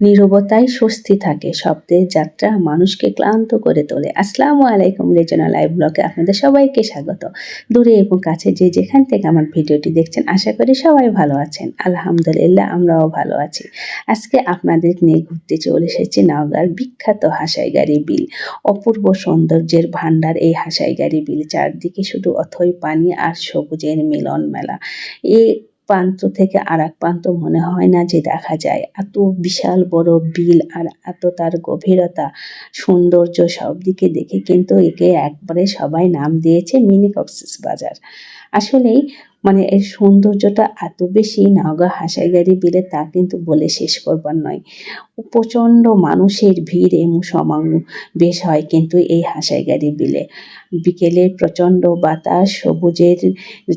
নীরবতায় স্বস্তি থাকে শব্দের যাত্রা মানুষকে ক্লান্ত করে তোলে। আসসালামু আলাইকুম রেজনা লাইভ ব্লগে আপনাদের সবাইকে স্বাগত। দূরে এবং কাছে যে যেখান থেকে আমার ভিডিওটি দেখছেন, আশা করি সবাই ভালো আছেন। আলহামদুলিল্লাহ, আমরাও ভালো আছি। আজকে আপনাদের নিয়ে ঘুরতে চলে এসেছি নওগাঁর বিখ্যাত হাসাইগাড়ি বিল। অপূর্ব সৌন্দর্যের ভাণ্ডার এই হাসাইগাড়ি বিল, চারদিকে শুধু অথই পানি আর সবুজের মিলন মেলা। এই প্রান্ত থেকে আর এক প্রান্ত মনে হয় না যে দেখা যায়। এত বিশাল বড় বিল আর এত তার গভীরতা, সৌন্দর্য সব দিকে দেখে কিন্তু একে একবারে সবাই নাম দিয়েছে মিনি কক্সেস বাজার। আসলেই মানে এর সৌন্দর্যটা এত বেশি নওগাঁ হাসাইগাড়ি বিলে তা কিন্তু বলে শেষ করবার নয়। প্রচণ্ড মানুষের ভিড় এবং বেশ হয় কিন্তু এই হাসাইগাড়ি বিলে বিকেলে প্রচণ্ড বাতাস, সবুজের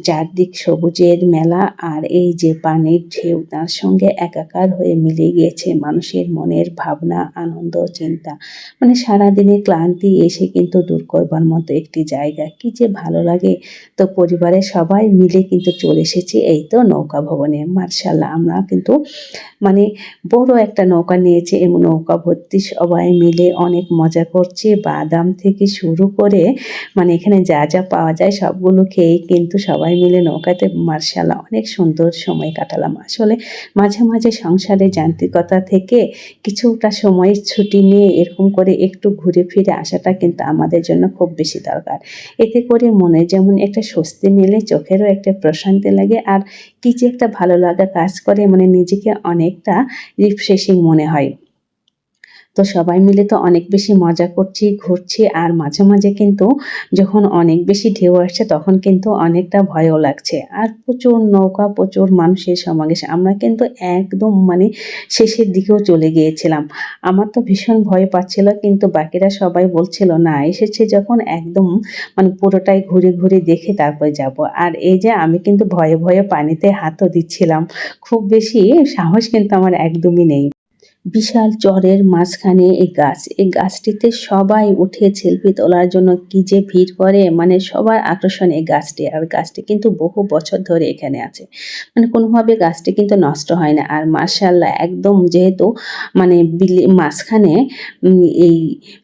চারদিক সবুজের মেলা আর এই যে পানির ঢেউ, তার সঙ্গে একাকার হয়ে মিলে গিয়েছে মানুষের মনের ভাবনা, আনন্দ, চিন্তা। মানে সারাদিনে ক্লান্তি এসে কিন্তু দূর করবার মতো একটি জায়গা। কি যে ভালো লাগে। তো পরিবারের সবাই মিলে কিন্তু চলে এসেছি এই তো নৌকা ভবনে। মার্শাল্লাহ আমরা কিন্তু মানে বড় একটা নৌকা নিয়েছে এবং নৌকা ভর্তি সবাই মিলে অনেক মজা করছে। বাদাম থেকে শুরু করে মানে এখানে যা যা পাওয়া যায় সবগুলো খেয়ে কিন্তু সবাই মিলে নৌকাতে মার্শাল্লাহ অনেক সুন্দর সময় কাটালাম। আসলে মাঝে মাঝে সংসারে যান্ত্রিকতা থেকে কিছুটা সময় ছুটি নিয়ে এরকম করে একটু ঘুরে ফিরে আসাটা কিন্তু আমাদের জন্য খুব বেশি দরকার। এতে করে মনে যেমন একটা স্বস্তি মিলে, চোখেরও একটা প্রশান্তি লাগে। আর কি যে একটা ভালো লাগা কাজ করে মানে নিজেকে অনেকটা রিফ্রেশিং মনে হয়। তো সবাই মিলে তো অনেক বেশি মজা করছি, ঘুরছি আর মাঝে মাঝে কিন্তু যখন অনেক বেশি ঢেউ আসছে তখন কিন্তু অনেকটা ভয়ও লাগছে। আর প্রচুর নৌকা, প্রচুর মানুষের সমাবেশ। আমরা কিন্তু একদম মানে শেষের দিকেও চলে গিয়েছিলাম। আমার তো ভীষণ ভয় পাচ্ছিল কিন্তু বাকিরা সবাই বলছিল, না, এসেছে যখন একদম মানে পুরোটাই ঘুরে ঘুরে দেখে তারপরে যাব। আর এই যে আমি কিন্তু ভয়ে ভয়ে পানিতে হাতও দিচ্ছিলাম। খুব বেশি সাহস কিন্তু আমার একদমই নেই। বিশাল চরের মাঝখানে এই গাছ। এই গাছটিতে সবাই উঠে সেলফি তোলার জন্য কি যে ভিড় করে মানে সবার আকর্ষণ এই গাছটি। আর গাছটি কিন্তু বহু বছর ধরে এখানে আছে। মানে কোনোভাবে গাছটি কিন্তু নষ্ট হয় না। আর মার্শাল্লাহ একদম যেহেতু মানে বিলে, মাঝখানে এই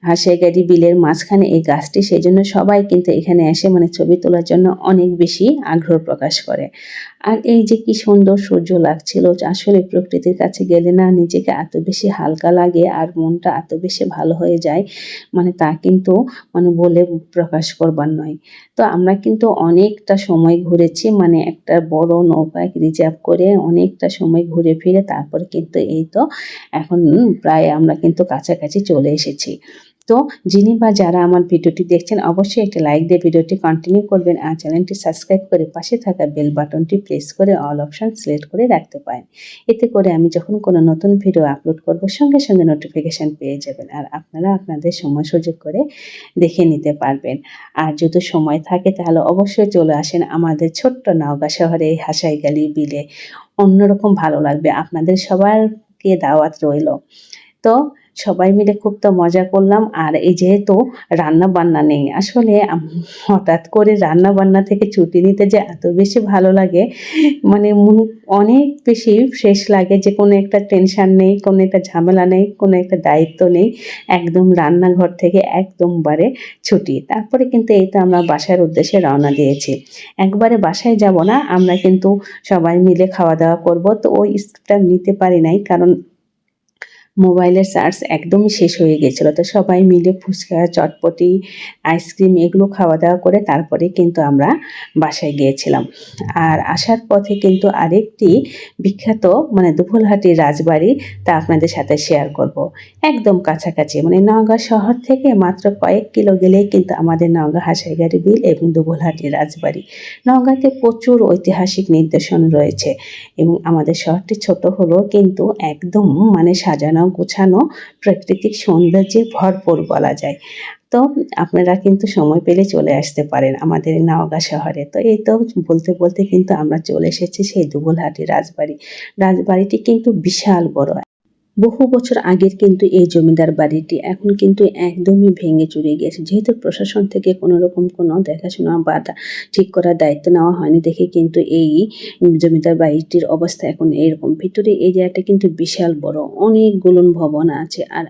হাসিয়াগাড়ি বিলের মাঝখানে এই গাছটি, সেই জন্য সবাই কিন্তু এখানে এসে মানে ছবি তোলার জন্য অনেক বেশি আগ্রহ প্রকাশ করে। আর এই যে কি সুন্দর সূর্য লাগছিল, আসলে প্রকৃতির কাছে গেলে না নিজেকে এত বেশি হালকা লাগে আর মনটা এত বেশি ভালো হয়ে যায় মানে তা কিন্তু মানে বলে প্রকাশ করবার নয়। তো আমরা কিন্তু অনেকটা সময় ঘুরেছি মানে একটা বড় নৌকায় রিজার্ভ করে অনেকটা সময় ঘুরে ফিরে তারপরে কিন্তু এই তো এখন প্রায় আমরা কিন্তু কাছাকাছি চলে এসেছি। তো যিনি বা যারা আমার ভিডিওটি দেখছেন, অবশ্যই একটি লাইক দিয়ে ভিডিওটি কন্টিনিউ করবেন আর চ্যানেলটি সাবস্ক্রাইব করে পাশে থাকা বেল বাটনটি প্রেস করে অল অপশান সিলেক্ট করে রাখতে পারেন। এতে করে আমি যখন কোনো নতুন ভিডিও আপলোড করব, সঙ্গে সঙ্গে নোটিফিকেশান পেয়ে যাবেন আর আপনারা আপনাদের সময় সুযোগ করে দেখে নিতে পারবেন। আর যদি সময় থাকে, তাহলে অবশ্যই চলে আসেন আমাদের ছোট্ট নওগাঁ শহরে এই হাসাইগালি বিলে। অন্যরকম ভালো লাগবে। আপনাদের সবারকে দাওয়াত রইল। তো সবাই মিলে খুব তো মজা করলাম। আর এই যেহেতু রান্না বান্না নেই, আসলে হঠাৎ করে রান্না বান্না থেকে ছুটি নিতে যে এত বেশি ভালো লাগে মানে অনেক বেশি ফ্রেশ লাগে যে কোনো একটা টেনশান নেই, কোনো একটা ঝামেলা নেই, কোনো একটা দায়িত্ব নেই, একদম রান্নাঘর থেকে একদম বারে ছুটি। তারপরে কিন্তু এই তো আমরা বাসার উদ্দেশ্যে রওনা দিয়েছি। একবারে বাসায় যাব না, আমরা কিন্তু সবাই মিলে খাওয়া দাওয়া করব। তো ওই স্ক্রিপ্টটা নিতে পারি নাই, কারণ মোবাইলের চার্জ একদমই শেষ হয়ে গেছিল। তো সবাই মিলে ফুচকা, চটপটি, আইসক্রিম এগুলো খাওয়া দাওয়া করে তারপরে কিন্তু আমরা বাসায় গিয়েছিলাম। আর আসার পথে কিন্তু আরেকটি বিখ্যাত মানে দুফলহাটির রাজবাড়ি তা আপনাদের সাথে শেয়ার করব। একদম কাছাকাছি মানে নওগাঁ শহর থেকে মাত্র কয়েক কিলো গেলেই কিন্তু আমাদের নওগাঁ হাসাইগাড়ি বিল এবং দুবলহাটির রাজবাড়ি। নওগাঁতে প্রচুর ঐতিহাসিক নির্দেশন রয়েছে এবং আমাদের শহরটি ছোট হলেও কিন্তু একদম মানে সাজানো গোছানো প্রাকৃতিক সৌন্দর্যে ভরপুর বলা যায়। তো আপনারা কিন্তু সময় পেলে চলে আসতে পারেন আমাদের নাওগা শহরে। তো এই তো বলতে বলতে কিন্তু আমরা চলে এসেছি সেই দুবলহাটি রাজবাড়ি। রাজবাড়িটি কিন্তু বিশাল বড়। বহু বছর আগের কিন্তু এই জমিদার বাড়িটি এখন কিন্তু একদমই ভেঙে চুরে গেছে যেহেতু প্রশাসন থেকে কোনো রকম কোনো দেখাশোনা বা ঠিক করার দায়িত্ব নেওয়া হয়নি দেখে কিন্তু এই জমিদার বাড়িটির অবস্থা এখন এরকম। ভিতরে এরিয়াটা কিন্তু বিশাল বড়, অনেক অনেকগুলো ভবন আছে আর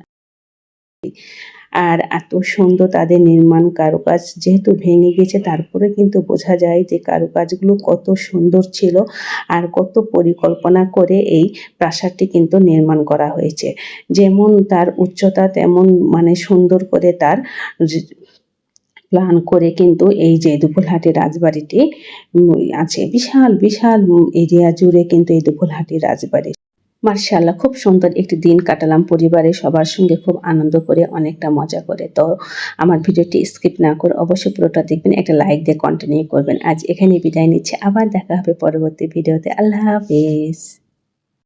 আর এত সুন্দর তাদের নির্মাণ কারুকাজ যেহেতু ভেঙে গেছে, তারপরে কিন্তু বোঝা যায় যে কারুকাজগুলো কত সুন্দর ছিল আর কত পরিকল্পনা করে এই প্রাসাদটি কিন্তু নির্মাণ করা হয়েছে। যেমন তার উচ্চতা তেমন মানে সুন্দর করে তার প্ল্যান করে কিন্তু এই যে দুপুলহাটি রাজবাড়িটি আছে, বিশাল বিশাল এরিয়া জুড়ে কিন্তু এই দুপুলহাটি রাজবাড়ি মার্শাল্লাহ, খুব সুন্দর একটি দিন কাটালাম পরিবারে সবার সঙ্গে, খুব আনন্দ করে, অনেকটা মজা করে। তো আমার ভিডিওটি স্কিপ না করে অবশ্যই পুরোটা দেখবেন, একটা লাইক দিয়ে কন্টিনিউ করবেন। আজ এখানে বিদায় নিচ্ছে, আবার দেখা হবে পরবর্তী ভিডিওতে। আল্লাহ হাফেজ।